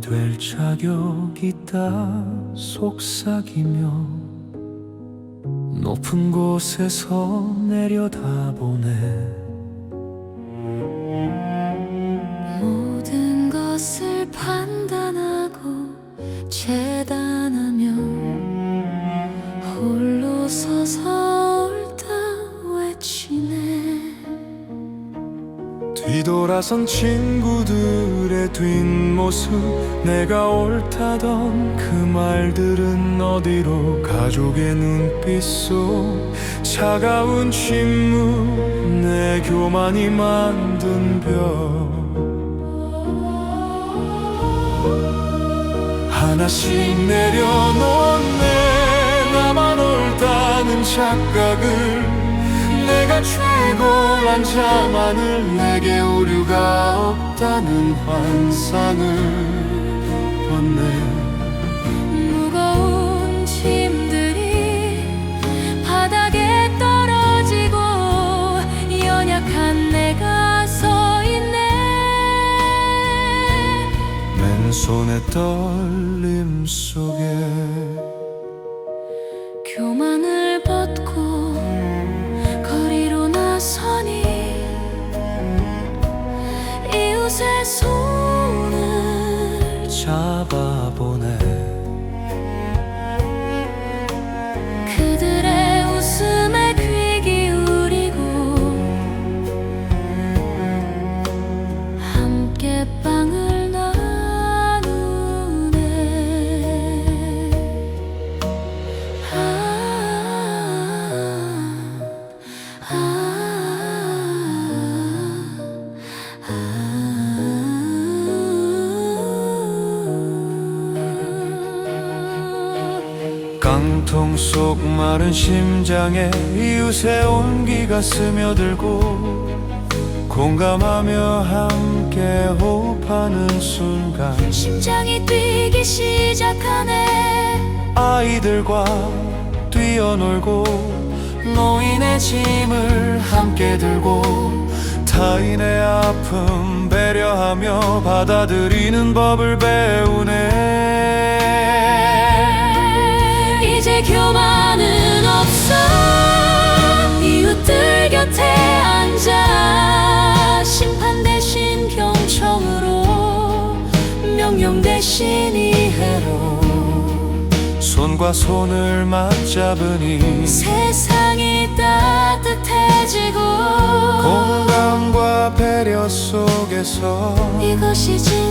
될 자격 있다. 속삭이며 높은 곳에서 내려다보네 뒤돌아선 친구들의 뒷모습 내가 옳다던 그 말들은 어디로 가족의 눈빛 속 차가운 침묵 내 교만이 만든 벽 하나씩 내려놓네. 나만 옳다는 착각을 내가 최고란 자만을 내게 오류가 없다는 환상을 벗네. 무거운 짐들이 바닥에 떨어지고 연약한 내가 서 있네. 맨손의 떨림 속에 교만을 벗고 이웃의 손을 잡아 깡통 속 마른 심장에 이웃의 온기가 스며들고 공감하며 함께 호흡하는 순간 심장이 뛰기 시작하네. 아이들과 뛰어놀고 노인의 짐을 함께 들고 타인의 아픔 배려하며 받아들이는 법을 배우네 명령 대신 이해로 손과 손을 맞잡으니 세상이 따뜻해지고 공감과 배려 속에서 이것이 진